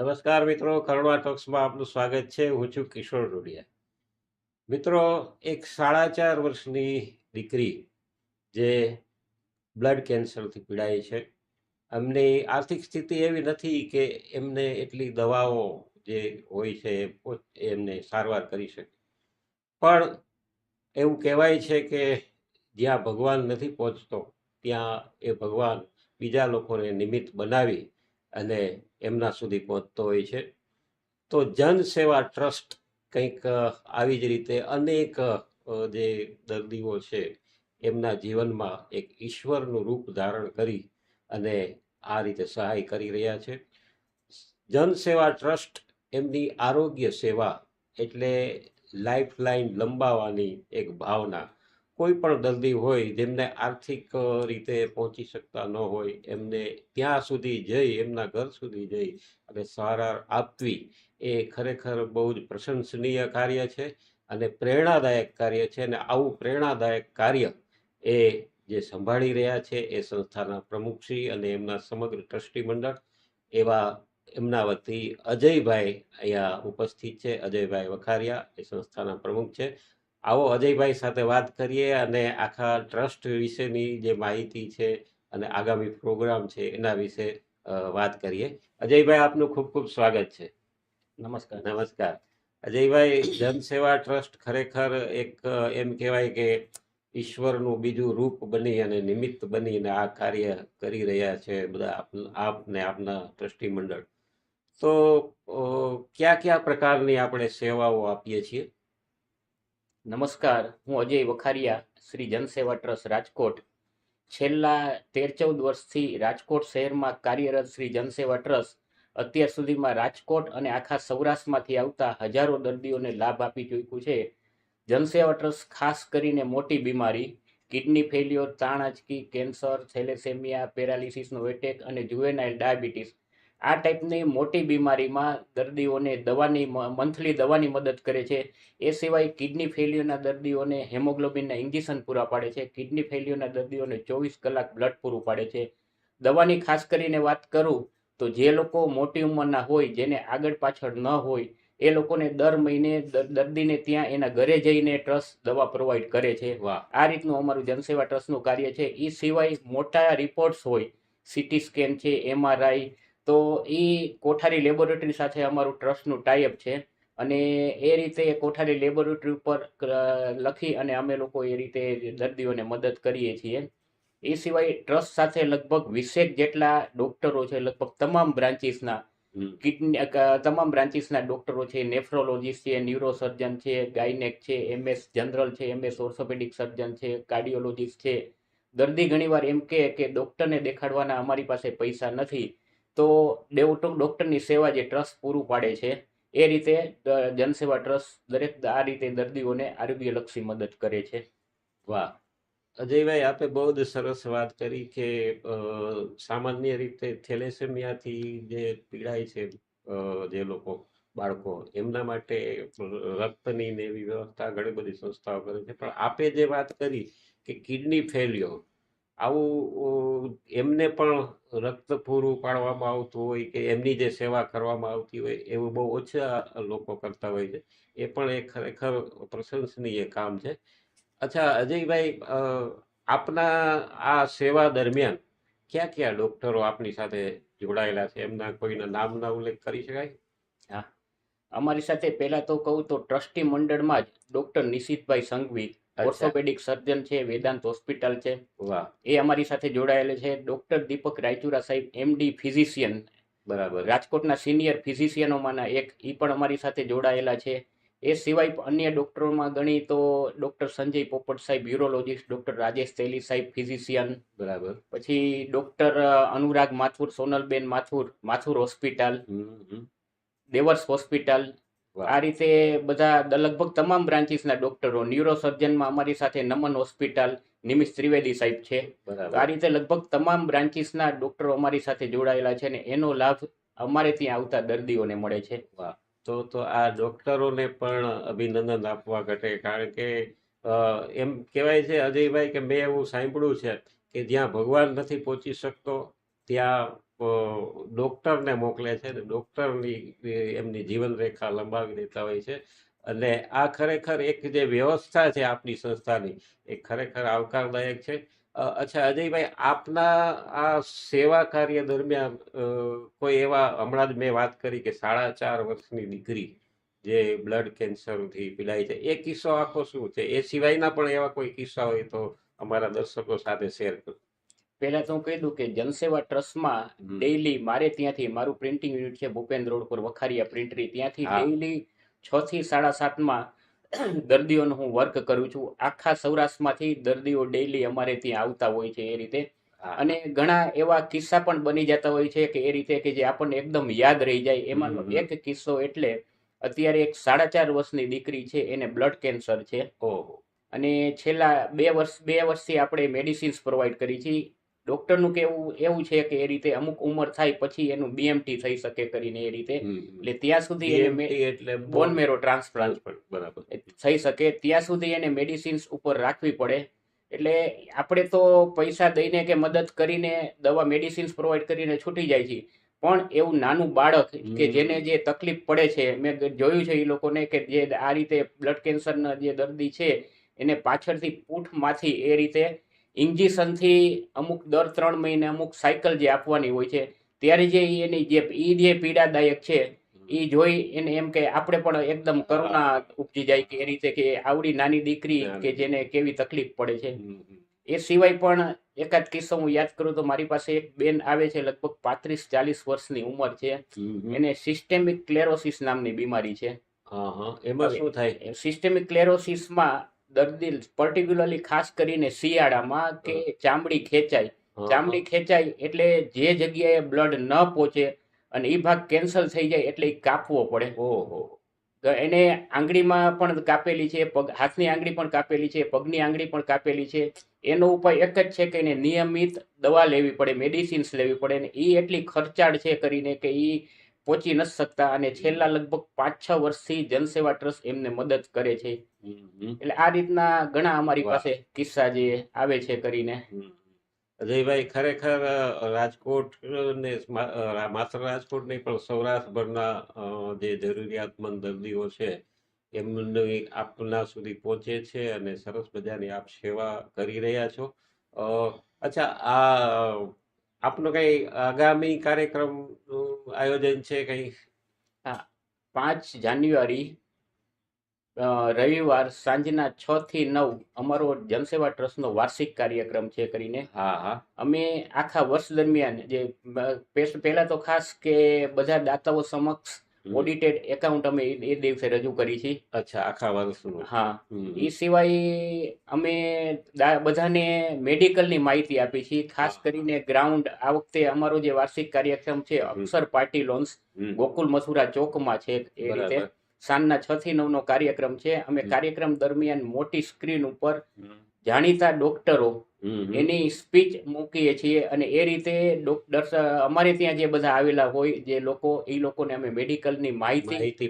નમસ્કાર મિત્રો કરુણા ટોક્સમાં આપનું સ્વાગત છે. હું છું કિશોર ડોડિયા મિત્રો, એક સાડા ચાર વર્ષની દીકરી જે બ્લડ કેન્સરથી પીડાય છે. એમની આર્થિક સ્થિતિ એવી નથી કે એમને એટલી દવાઓ જે હોય છે એમને સારવાર કરી શકે. પણ એવું કહેવાય છે કે જ્યાં ભગવાન નથી પહોંચતો, ત્યાં એ ભગવાન બીજા લોકોને નિમિત્ત બનાવી અને એમના સુધી પહોંચતો હોય છે. તો જન સેવા ટ્રસ્ટ કંઈક આવી જ રીતે અનેક જે દર્દીઓ છે, એમના જીવનમાં એક ઈશ્વરનું રૂપ ધારણ કરી અને આ રીતે સહાય કરી રહ્યા છે. જન સેવા ટ્રસ્ટ એમની આરોગ્ય સેવા એટલે લાઈફ લાઈન લંબાવવાની એક ભાવના કોઈ પણ દર્દી હોય, જેમને આર્થિક રીતે પહોંચી શકતા ન હોય, એમને ત્યાં સુધી જઈ, એમના ઘર સુધી જઈ અને સારવાર આપવી એ ખરેખર બહુ જ પ્રશંસનીય કાર્ય છે અને પ્રેરણાદાયક કાર્ય છે અને આવું પ્રેરણાદાયક કાર્ય એ જે સંભાળી રહ્યા છે એ સંસ્થાના પ્રમુખશ્રી અને એમના સમગ્ર ટ્રસ્ટી મંડળ એવા એમના વતી અજયભાઈ અહીંયા ઉપસ્થિત છે. અજયભાઈ વખારિયા એ સંસ્થાના પ્રમુખ છે. આવો અજયભાઈ સાથે વાત કરીએ અને આખા ટ્રસ્ટ વિશેની જે માહિતી છે અને આગામી પ્રોગ્રામ છે એના વિશે વાત કરીએ. અજયભાઈ આપનું ખૂબ ખૂબ સ્વાગત છે. નમસ્કાર. નમસ્કાર. અજયભાઈ જનસેવા ટ્રસ્ટ ખરેખર એક એમ કહેવાય કે ઈશ્વરનું બીજું રૂપ બની અને નિમિત્ત બનીને આ કાર્ય કરી રહ્યા છે બધા આપ- ને આપના ટ્રસ્ટી મંડળ. તો કયા કયા પ્રકારની આપણે સેવાઓ આપીએ છીએ? નમસ્કાર, હું અજય વખારિયા, શ્રી જનસેવા ટ્રસ્ટ, રાજકોટ. છેલ્લા તેર ચૌદ વર્ષથી રાજકોટ શહેરમાં કાર્યરત શ્રી જનસેવા ટ્રસ્ટ અત્યાર સુધીમાં રાજકોટ અને આખા સૌરાષ્ટ્રમાંથી આવતા હજારો દર્દીઓને લાભ આપી ચૂક્યું છે. જનસેવા ટ્રસ્ટ ખાસ કરીને મોટી બીમારી, કિડની ફેલ્યોર તાણ આંચકી, કેન્સર, થેલેસેમિયા, પેરાલિસિસનો એટેક અને જુવેનાઇલ ડાયાબિટીસ આ ટાઈપની મોટી બીમારીમાં દર્દીઓને દવાની મંથલી દવાની મદદ કરે છે. એ સિવાય કિડની ફેલ્યુરના દર્દીઓને હેમોગ્લોબિનના ઇન્જેક્શન પૂરા પાડે છે. કિડની ફેલ્યુરના દર્દીઓને ચોવીસ કલાક બ્લડ પૂરું પાડે છે. દવાની ખાસ કરીને વાત કરું તો જે લોકો મોટી ઉંમરના હોય જેને આગળ પાછળ ન હોય એ લોકોને દર મહિને દર્દીને ત્યાં એના ઘરે જઈને ટ્રસ્ટ દવા પ્રોવાઈડ કરે છે. વાહ. આ રીતનું અમારું જનસેવા ટ્રસ્ટનું કાર્ય છે. એ સિવાય મોટા રિપોર્ટ્સ હોય સીટી સ્કેન છે એમઆરઆઈ તો એ કોઠારી લેબોરેટરી સાથે અમારું ટ્રસ્ટનું ટાઈઅપ છે. અને એ રીતે કોઠારી લેબોરેટરી ઉપર લખી અને અમે લોકો એ રીતે દર્દીઓને મદદ કરીએ છીએ. એ સિવાય ટ્રસ્ટ સાથે લગભગ વીસેક જેટલા ડોક્ટરો છે લગભગ તમામ બ્રાન્ચીસના કિડની તમામ બ્રાન્ચીસના ડોક્ટરો છે નેફ્રોલોજીસ્ટ છે ન્યુરોસર્જન છે ગાયનેક છે એમએસ જનરલ છે એમએસ ઓર્થોપેડિક સર્જન છે કાર્ડિયોલોજીસ્ટ છે. દર્દી ઘણીવાર એમ કહે કે ડૉક્ટરને દેખાડવાના અમારી પાસે પૈસા નથી. તો દેવટોક ડૉક્ટરની સેવા જે ટ્રસ્ટ પૂરું પાડે છે, એ રીતે જનસેવા ટ્રસ્ટ દરેક આ રીતે દર્દીઓને આરોગ્યલક્ષી મદદ કરે છે. વાહ. અજયભાઈ, આપે બહુ જ સરસ વાત કરી કે સામાન્ય રીતે થેલેસેમિયાથી જે પીડાય છે જે લોકો, બાળકો, એમના માટે રક્તની ને એવી વ્યવસ્થા ઘણી બધી સંસ્થાઓ કરે છે. પણ આપે જે વાત કરી કે કિડની ફેલ્યોર આવું એમને પણ રક્ત પૂરું પાડવામાં આવતું હોય કે એમની જે સેવા કરવામાં આવતી હોય, એવું બહુ ઓછા લોકો કરતા હોય છે. એ પણ એ ખરેખર પ્રશંસનીય કામ છે. અચ્છા, અજયભાઈ આપના આ સેવા દરમિયાન કયા કયા ડોક્ટરો આપની સાથે જોડાયેલા છે? એમના કોઈના નામના ઉલ્લેખ કરી શકાય? હા. અમારી સાથે પહેલાં તો કહું તો ટ્રસ્ટી મંડળમાં જ doctor Nishitbhai Sanghvi orthopaedic surgeon છે વેદાંત હોસ્પિટલ છે. વાહ. એ અમારી સાથે જોડાયેલ છે. ડૉક્ટર દીપક રાયચુરા સાહેબ એમડી ફિઝિશિયન બરાબર. રાજકોટના સિનિયર ફિઝિશિયનોમાંના એક. એ પણ અમારી સાથે જોડાયેલા છે. એ સિવાય અન્ય ડૉક્ટરોમાં ગણી તો ડૉક્ટર સંજય પોપટ સાહેબ યુરોલોજીસ્ટ ડૉક્ટર રાજેશ તેલી સાહેબ ફિઝિશિયન બરાબર. પછી ડૉક્ટર અનુરાગ માથુર સોનલબેન માથુર માથુર હોસ્પિટલ. દેવર્સ હોસ્પિટલ. આ રીતે બધા લગભગ તમામ બ્રાન્ચીસના ડૉક્ટરો ન્યુરોસર્જનમાં અમારી સાથે નમન હોસ્પિટલ નિમિષ ત્રિવેદી સાહેબ છે. આ રીતે લગભગ તમામ બ્રાન્ચીસના ડોક્ટરો અમારી સાથે જોડાયેલા છે અને એનો લાભ અમારે ત્યાં આવતા દર્દીઓને મળે છે. તો તો આ ડોક્ટરોને પણ અભિનંદન આપવા ઘટે કારણ કે એમ કહેવાય છે અજયભાઈ કે મેં એવું સાંભળ્યું છે કે જ્યાં ભગવાન નથી પહોંચી શકતો ત્યાં ડૉક્ટરને મોકલે છે અને ડૉક્ટરની એમની જીવનરેખા લંબાવી દેતા હોય છે. અને આ ખરેખર એક જે વ્યવસ્થા છે આપણી સંસ્થાની, એ ખરેખર આવકારદાયક છે. અચ્છા, અજયભાઈ, આપના આ સેવા કાર્ય દરમિયાન કોઈ એવા, હમણાં જ મેં વાત કરી કે સાડા ચાર વર્ષની દીકરી જે બ્લડ કેન્સરથી પીડાય છે, એ કિસ્સો આખો શું છે? એ સિવાયના પણ એવા કોઈ કિસ્સા હોય તો અમારા દર્શકો સાથે શેર કરો. પહેલા તો હું કહી દઉં કે જનસેવા ટ્રસ્ટમાં. ડેઈલી મારે ત્યાંથી મારું પ્રિન્ટિંગ યુનિટ છે ભૂપેન્દ્ર રોડ પર વખારીયા પ્રિન્ટરી ત્યાંથી. ડેઈલી છ થી સાડા સાતમાં દર્દીઓનું હું વર્ક કરું છું. આખા સૌરાષ્ટ્રમાંથી દર્દીઓ ડેઈલી અમારે ત્યાં આવતા હોય છે એ રીતે. અને ઘણા એવા કિસ્સા પણ બની જતા હોય છે કે એ રીતે કે જે આપણને એકદમ યાદ રહી જાય. એમાંનો એક કિસ્સો એટલે અત્યારે એક સાડા ચાર વર્ષની દીકરી છે એને બ્લડ કેન્સર છે. અને છેલ્લા બે વર્ષ બે વર્ષથી આપણે મેડિસિન્સ પ્રોવાઈડ કરી છે. ડૉક્ટરનું કહેવું એવું છે કે એ રીતે અમુક ઉંમર થાય પછી એનું બીએમટી થઈ શકે કરીને એ રીતે. એટલે ત્યાં સુધી એને એટલે બોન મેરો ટ્રાન્સપ્લાન્ટ બરાબર. થઈ શકે. ત્યાં સુધી એને મેડિસિન્સ ઉપર રાખવી પડે. એટલે આપણે તો પૈસા દઈને કે મદદ કરીને દવા મેડિસિન્સ પ્રોવાઈડ કરીને છૂટી જાય છે. પણ એવું નાનું બાળક કે જેને જે તકલીફ પડે છે મેં જોયું છે એ લોકોને કે જે આ રીતે બ્લડ કેન્સરના જે દર્દી છે એને પાછળથી પૂંઠમાંથી એ રીતે ઇન્જેક્શનથી અમુક દર ત્રણ મહિને અમુક સાયકલ જે આપવાની હોય છે ત્યારે જે એની જે ઈ જે પીડાદાયક છે એ જોઈ એને એમ કે આપણે પણ એકદમ કરુણા ઉપજી જાય કે એ રીતે કે આવડી નાની દીકરી કે જેને કેવી તકલીફ પડે છે. એ સિવાય પણ એકાદ કિસ્સો હું યાદ કરું તો મારી પાસે એક બેન આવે છે લગભગ પાંત્રીસ ચાલીસ વર્ષની ઉંમર છે. એને સિસ્ટેમિક ક્લેરોસિસ નામની બીમારી છે. એમાં શું થાય? સિસ્ટેમિક ક્લેરોસિસમાં દર્દી પર્ટિક્યુલરલી ખાસ કરીને શિયાળામાં કે ચામડી ખેંચાય. ચામડી ખેંચાય એટલે જે જગ્યાએ બ્લડ ન પહોંચે અને એ ભાગ કેન્સલ થઈ જાય એટલે એ કાપવો પડે. ઓહો. તો એને આંગળીમાં પણ કાપેલી છે પગ હાથની આંગળી પણ કાપેલી છે પગની આંગળી પણ કાપેલી છે. એનો ઉપાય એક જ છે કે એને નિયમિત દવા લેવી પડે મેડિસિન્સ લેવી પડે ને એ એટલી ખર્ચાળ છે કરીને કે એ પહોંચી નથી શકતા અને છેલ્લા લગભગ પાંચ છ વર્ષથી જનસેવા ટ્રસ્ટ એમને મદદ કરે છે. એટલે આ રીતના ઘણા અમારી પાસે કિસ્સા જે આવે છે કરીને. અજયભાઈ ખરેખર રાજકોટ ને માત્ર રાજકોટ નહીં પણ સૌરાષ્ટ્રભરના જે જરૂરિયાતમંદ દર્દીઓ છે એમની આપના સુધી પહોંચે છે અને સરસ મજાની આપ સેવા કરી રહ્યા છો. અચ્છા આ આપનો કઈ આગામી કાર્યક્રમ આયોજન છે કઈ પાંચ જાન્યુઆરી રવિવાર સાંજના છ થી નવ અમારો જનસેવા ટ્રસ્ટનો વાર્ષિક કાર્યક્રમ છે કરીને હા હા અમે આખા વર્ષ દરમિયાન જે પહેલા તો ખાસ કે બધા દાતાઓ સમક્ષ. ઓડિટેડ એકાઉન્ટ અમે એ દિવસે રજૂ કરી છે. અચ્છા આખા વર્ષનું. હા. એ સિવાય અમે બધાને મેડિકલની માહિતી આપી છે. ખાસ કરીને ગ્રાઉન્ડ આ વખતે અમારો જે વાર્ષિક કાર્યક્રમ છે અક્ષર પાર્ટી લોન્સ ગોકુલ મથુરા ચોકમાં છે એ રીતે સાંજના છ થી નવનો કાર્યક્રમ છે. અમે કાર્યક્રમ દરમિયાન મોટી સ્ક્રીન ઉપર જાણીતા ડોક્ટરો. એની સ્પીચ મૂકીએ છીએ અને એ રીતે ડોક્ટર અમારે ત્યાં જે બધા આવેલા હોય જે લોકો એ લોકોને અમે મેડિકલની માહિતી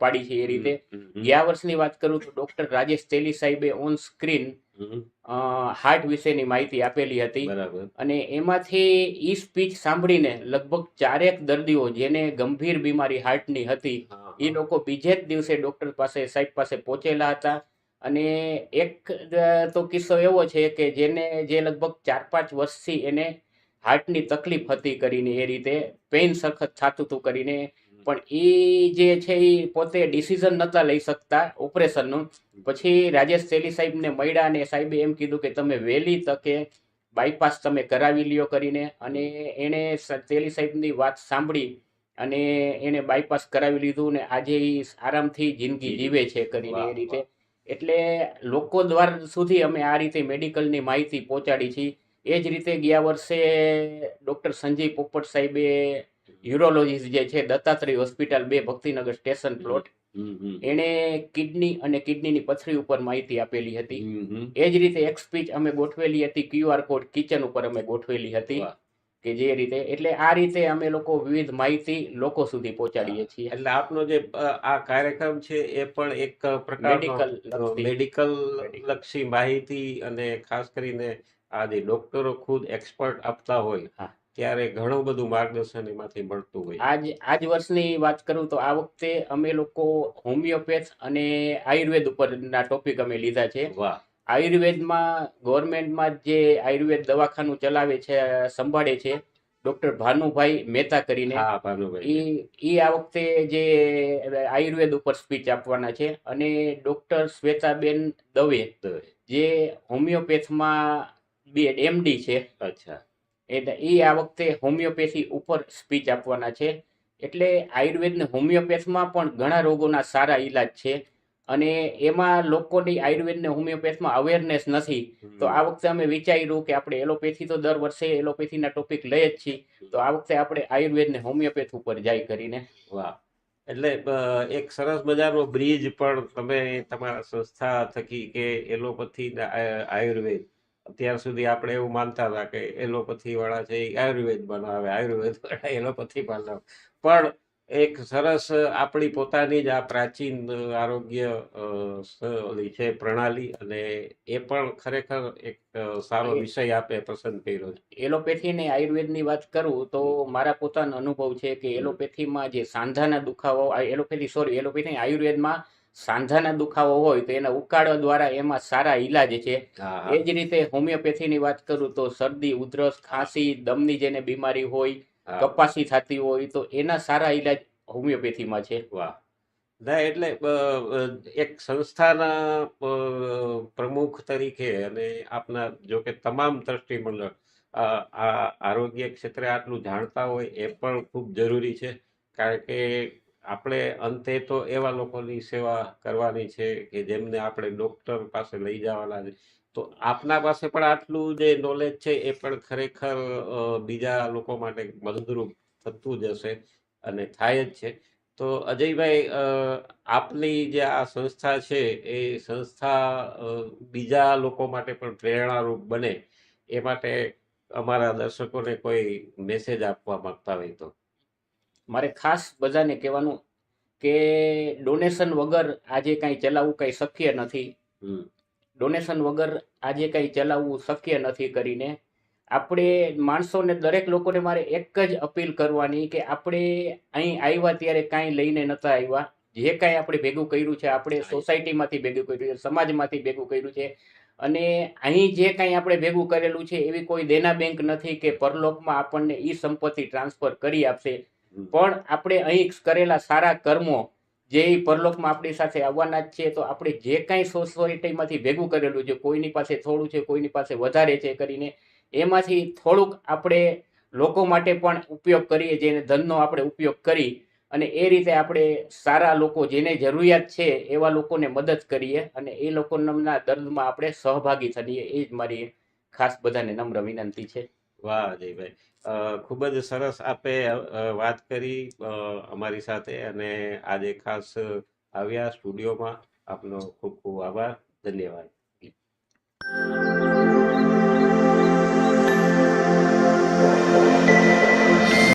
પાડી છે એ રીતે. ગયા વર્ષની વાત કરું તો ડોક્ટર રાજેશ તેલી સાહેબે ઓન સ્ક્રીન હાર્ટ વિશેની માહિતી આપેલી હતી. અને એમાંથી ઈ સ્પીચ સાંભળીને લગભગ ચારેક દર્દીઓ જેને ગંભીર બીમારી હાર્ટની હતી એ લોકો બીજે જ દિવસે ડોક્ટર પાસે સાહેબ પાસે પહોંચેલા હતા. અને એક તો કિસ્સો એવો છે કે જેને જે લગભગ ચાર પાંચ વર્ષથી એને હાર્ટની તકલીફ હતી કરીને એ રીતે પેઇન સખત થતું હતું કરીને પણ એ જે છે એ પોતે ડિસિઝન નહોતા લઈ શકતા ઓપરેશનનું પછી રાજેશ તેલી સાહેબને મળ્યા અને સાહેબે એમ કીધું કે તમે વહેલી તકે બાયપાસ તમે કરાવી લ્યો કરીને અને એણે તેલી સાહેબની વાત સાંભળી અને એણે બાયપાસ કરાવી લીધું ને આજે એ આરામથી જિંદગી જીવે છે કરીને એ રીતે એટલે લોકો દ્વારા સુધી અમે આ રીતે મેડિકલની માહિતી પહોંચાડી છીએ એ જ રીતે ગયા વર્ષે ડૉક્ટર સંજય પોપટ સાહેબે યુરોલોજીસ્ટ જે છે દત્તાત્રેય હોસ્પિટલ બે ભક્તિનગર સ્ટેશન પ્લોટ. એણે કિડની અને કિડનીની પથરી ઉપર માહિતી આપેલી હતી. એ જ રીતે એક સ્પીચ અમે ગોઠવેલી હતી ક્યુઆર કોડ કિચન ઉપર અમે ગોઠવેલી હતી. કે જે રીતે એટલે આ રીતે અમે લોકો વિવિધ માહિતી લોકો સુધી પહોંચાડીએ છીએ. એટલે આપનો જે આ કાર્યક્રમ છે એ પણ એક પ્રકારનો મેડિકલ લક્ષી. મેડિકલ લક્ષી માહિતી અને ખાસ કરીને આ જે ડોક્ટરો ખુદ એક્સપર્ટ આપતા હોય. ત્યારે ઘણું બધું માર્ગદર્શન એમાંથી મળતું હોય. આજ આજ વર્ષની વાત કરું તો આ વખતે અમે લોકો હોમિયોપેથ અને આયુર્વેદ ઉપરના ટોપિક અમે લીધા છે. વાહ. આયુર્વેદમાં ગવર્મેન્ટમાં જે આયુર્વેદ દવાખાનું ચલાવે છે સંભાળે છે ડોક્ટર ભાનુભાઈ મહેતા કરીને એ ઈ આ વખતે જે આયુર્વેદ ઉપર સ્પીચ આપવાના છે અને ડોક્ટર શ્વેતાબેન દવે દવે. જે હોમિયોપેથમાં બે એમડી છે. અચ્છા. એટલે એ આ વખતે હોમિયોપેથી ઉપર સ્પીચ આપવાના છે. એટલે આયુર્વેદ ને હોમિયોપેથમાં પણ ઘણા રોગોના સારા ઈલાજ છે. અને એમાં લોકોની આયુર્વેદ ને હોમિયોપેથમાં અવેરનેસ નથી. તો આ વખતે અમે વિચાર્યું કે આપણે એલોપેથી તો દર વર્ષે એલોપેથીના ટોપિક લઈએ જ છીએ. તો આ વખતે આપણે આયુર્વેદ ને હોમિયોપેથ ઉપર જાય કરીને. વાહ. એટલે એક સરસ મજાનો બ્રિજ પણ તમે તમારા સંસ્થા થકી કે એલોપથી આયુર્વેદ. અત્યાર સુધી આપણે એવું માનતા હતા કે એલોપથી વાળા છે એ આયુર્વેદ બનાવે આયુર્વેદ વાળા એલોપથી બનાવે પણ એક સરસ આપણી પોતાની જ આ પ્રાચીન આરોગ્ય છે પ્રણાલી અને એ પણ ખરેખર એક સારો વિષય આપે પસંદ કર્યો છે. એલોપેથી ને આયુર્વેદની વાત કરું તો મારા પોતાનો અનુભવ છે કે એલોપેથીમાં જે સાંધાના દુખાવો એલોપેથી સોરી એલોપેથી આયુર્વેદમાં સાંધાના દુખાવો હોય તો એના ઉકાળો દ્વારા એમાં સારા ઈલાજ છે. એ જ રીતે હોમિયોપેથીની વાત કરું તો શરદી ઉધરસ ખાંસી દમની જેને બીમારી હોય. કપાસી થતી હોય તો એના સારા ઈલાજ હોમિયોપેથીમાં છે. વાહ. ના એટલે એક સંસ્થાના પ્રમુખ તરીકે અને આપના જો કે તમામ ટ્રસ્ટીમંડળ અ, આ આરોગ્ય ક્ષેત્રે આટલું જાણતા હોય એ પણ ખૂબ જરૂરી છે. કારણ કે આપણે અંતે તો એવા લોકોની સેવા કરવાની છે કે જેમને આપણે ડૉક્ટર પાસે લઈ જવાના છે. તો આપના પાસે પણ આટલું જે નોલેજ છે એ પણ ખરેખર બીજા લોકો માટે મદદરૂપ થતું જ હશે અને થાય જ છે. તો અજયભાઈ આપની જે આ સંસ્થા છે એ સંસ્થા બીજા લોકો માટે પણ પ્રેરણારૂપ બને એ માટે અમારા દર્શકોને કોઈ મેસેજ આપવા માંગતા હોય તો. મારે ખાસ બધાને કહેવાનું કે ડોનેશન વગર આજે કાંઈ ચલાવવું કાંઈ શક્ય નથી. ડોનેશન વગર આજે કાંઈ ચલાવવું શક્ય નથી કરીને. આપણે માણસોને દરેક લોકોને મારે એક જ અપીલ કરવાની કે આપણે અહીં આવ્યા ત્યારે કાંઈ લઈને નતા આવ્યા. જે કાંઈ આપણે ભેગું કર્યું છે આપણે સોસાયટીમાંથી ભેગું કર્યું છે સમાજમાંથી ભેગું કર્યું છે. અને અહીં જે કાંઈ આપણે ભેગું કરેલું છે એવી કોઈ દેના બેંક નથી કે પરલોકમાં આપણને ઈ સંપત્તિ ટ્રાન્સફર કરી આપશે. પણ આપણે અહીં કરેલા સારા કર્મો જે એ પરલોકમાં આપણી સાથે આવવાના જ છે, તો આપણે જે કાંઈ સોસાયટીમાંથી ભેગું કરેલું છે, કોઈની પાસે થોડું છે, કોઈની પાસે વધારે છે કરીને એમાંથી થોડુંક આપણે લોકો માટે પણ ઉપયોગ કરીએ, જેને ધનનો આપણે ઉપયોગ કરી અને એ રીતે આપણે સારા લોકો જેને જરૂરિયાત છે, એવા લોકોને મદદ કરીએ અને એ લોકોના દર્દમાં આપણે સહભાગી થઈએ, એ જ મારી ખાસ બધાને નમ્ર વિનંતી છે. વાહ અજયભાઈ. ખૂબ જ સરસ આપે વાત કરી અમારી સાથે અને આજે ખાસ આવ્યા સ્ટુડિયોમાં. આપનો ખૂબ ખૂબ આભાર. ધન્યવાદ.